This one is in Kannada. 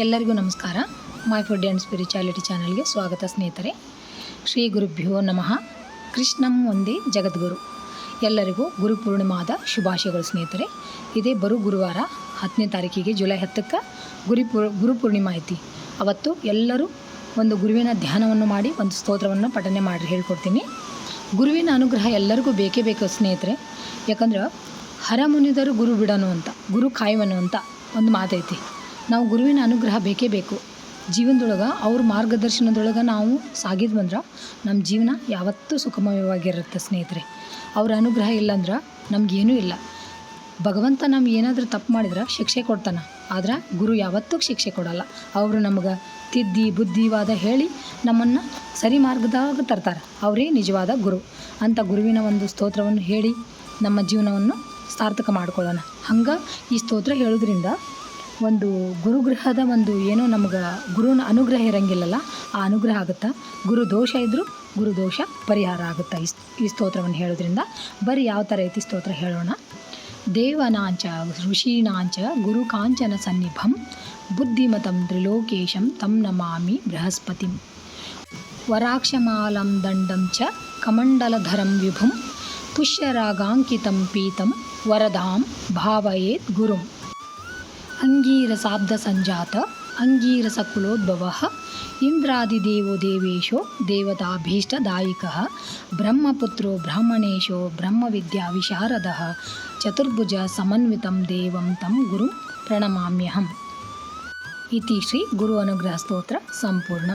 ಎಲ್ಲರಿಗೂ ನಮಸ್ಕಾರ. ಮೈ ಫುಡ್ ಆ್ಯಂಡ್ ಸ್ಪಿರಿಚುಯಾಲಿಟಿ ಚಾನಲ್ಗೆ ಸ್ವಾಗತ ಸ್ನೇಹಿತರೆ. ಶ್ರೀ ಗುರುಭ್ಯೋ ನಮಃ. ಕೃಷ್ಣಂ ಒಂದೇ ಜಗದ್ಗುರು. ಎಲ್ಲರಿಗೂ ಗುರುಪೂರ್ಣಿಮಾದ ಶುಭಾಶಯಗಳು ಸ್ನೇಹಿತರೆ. ಇದೇ ಬರು ಗುರುವಾರ ಹತ್ತನೇ ತಾರೀಕಿಗೆ ಜುಲೈ ಹತ್ತಕ್ಕೆ ಗುರಿ ಗುರುಪೂರ್ಣಿಮಾ ಗುರು ಪೂರ್ಣಿಮಾ ಐತಿ. ಅವತ್ತು ಎಲ್ಲರೂ ಒಂದು ಗುರುವಿನ ಧ್ಯಾನವನ್ನು ಮಾಡಿ, ಒಂದು ಸ್ತೋತ್ರವನ್ನು ಪಠನೆ ಮಾಡಿ ಹೇಳ್ಕೊಡ್ತೀನಿ. ಗುರುವಿನ ಅನುಗ್ರಹ ಎಲ್ಲರಿಗೂ ಬೇಕೇ ಬೇಕು ಸ್ನೇಹಿತರೆ. ಯಾಕಂದ್ರೆ ಹರ ಮುನಿದರು ಗುರು ಬಿಡನು ಅಂತ, ಗುರು ಕಾಯುವನು ಅಂತ ಒಂದು ಮಾತೈತಿ. ನಾವು ಗುರುವಿನ ಅನುಗ್ರಹ ಬೇಕೇ ಬೇಕು. ಜೀವನದೊಳಗೆ ಅವ್ರ ಮಾರ್ಗದರ್ಶನದೊಳಗೆ ನಾವು ಸಾಗಿದ್ ಬಂದ್ರೆ ನಮ್ಮ ಜೀವನ ಯಾವತ್ತೂ ಸುಖಮಯವಾಗಿರುತ್ತೆ ಸ್ನೇಹಿತರೆ. ಅವ್ರ ಅನುಗ್ರಹ ಇಲ್ಲಂದ್ರೆ ನಮಗೇನೂ ಇಲ್ಲ. ಭಗವಂತ ನಮ್ಗೆ ಏನಾದರೂ ತಪ್ಪು ಮಾಡಿದ್ರೆ ಶಿಕ್ಷೆ ಕೊಡ್ತಾನೆ. ಆದ್ರೆ ಗುರು ಯಾವತ್ತೂ ಶಿಕ್ಷೆ ಕೊಡಲ್ಲ. ಅವರು ನಮ್ಗೆ ತಿದ್ದಿ ಬುದ್ಧಿವಾದ ಹೇಳಿ ನಮ್ಮನ್ನು ಸರಿ ಮಾರ್ಗದಾಗ ತರ್ತಾರೆ. ಅವರೇ ನಿಜವಾದ ಗುರು. ಅಂತ ಗುರುವಿನ ಒಂದು ಸ್ತೋತ್ರವನ್ನು ಹೇಳಿ ನಮ್ಮ ಜೀವನವನ್ನು ಸಾರ್ಥಕ ಮಾಡ್ಕೊಳ್ಳೋಣ. ಹಂಗೆ ಈ ಸ್ತೋತ್ರ ಹೇಳೋದ್ರಿಂದ ಒಂದು ಗುರುಗೃಹದ ಒಂದು ಏನೋ ನಮ್ಗೆ ಗುರುನ ಅನುಗ್ರಹ ಇರಂಗಿಲ್ಲಲ್ಲ, ಆ ಅನುಗ್ರಹ ಆಗುತ್ತೆ? ಗುರು ದೋಷ ಇದ್ದರೂ ಗುರು ದೋಷ ಪರಿಹಾರ ಆಗುತ್ತೆ ಈ ಈ ಸ್ತೋತ್ರವನ್ನು ಹೇಳೋದ್ರಿಂದ? ಬರೀ ಯಾವ ಥರ ಐತಿ ಸ್ತೋತ್ರ ಹೇಳೋಣ. ದೇವನಾಂಚ ಗುರು ಕಾಂಚನ ಸನ್ನಿಭಂ ಬುದ್ಧಿಮತಂ ತ್ರಿಲೋಕೇಶಂ ತಂ ನಮಾಮಿ ಬೃಹಸ್ಪತಿಂ. ವರಾಕ್ಷಮಾಲಂ ದಂಡಂ ಚ ಕಮಂಡಲಧರಂ ವಿಭುಂ ಪುಷ್ಯರಾಗಾಂಕಿತಂ ಪೀತಂ ವರದಾಂ ಭಾವಯೇತ್ ಗುರುಂ. ಅಂಗೀರಸಾಬ್ದ ಸಂಜಾತ ಅಂಗೀರಸ ಕುಲೋದ್ಭವ ಇಂದ್ರಾದಿದೇವೋ ದೇವೇಶೋ ದೇವತಾಭೀಷ್ಟದಾಯಿಕ, ಬ್ರಹ್ಮಪುತ್ರೋ ಬ್ರಾಹ್ಮಣೇಶೋ ಬ್ರಹ್ಮವಿದ್ಯಾ ವಿಶಾರದ, ಚತುರ್ಭುಜ ಸಮನ್ವಿತಂ ದೇವಂ ತಂ ಗುರು ಪ್ರಣಮಾಮ್ಯಹಂ. ಇತಿ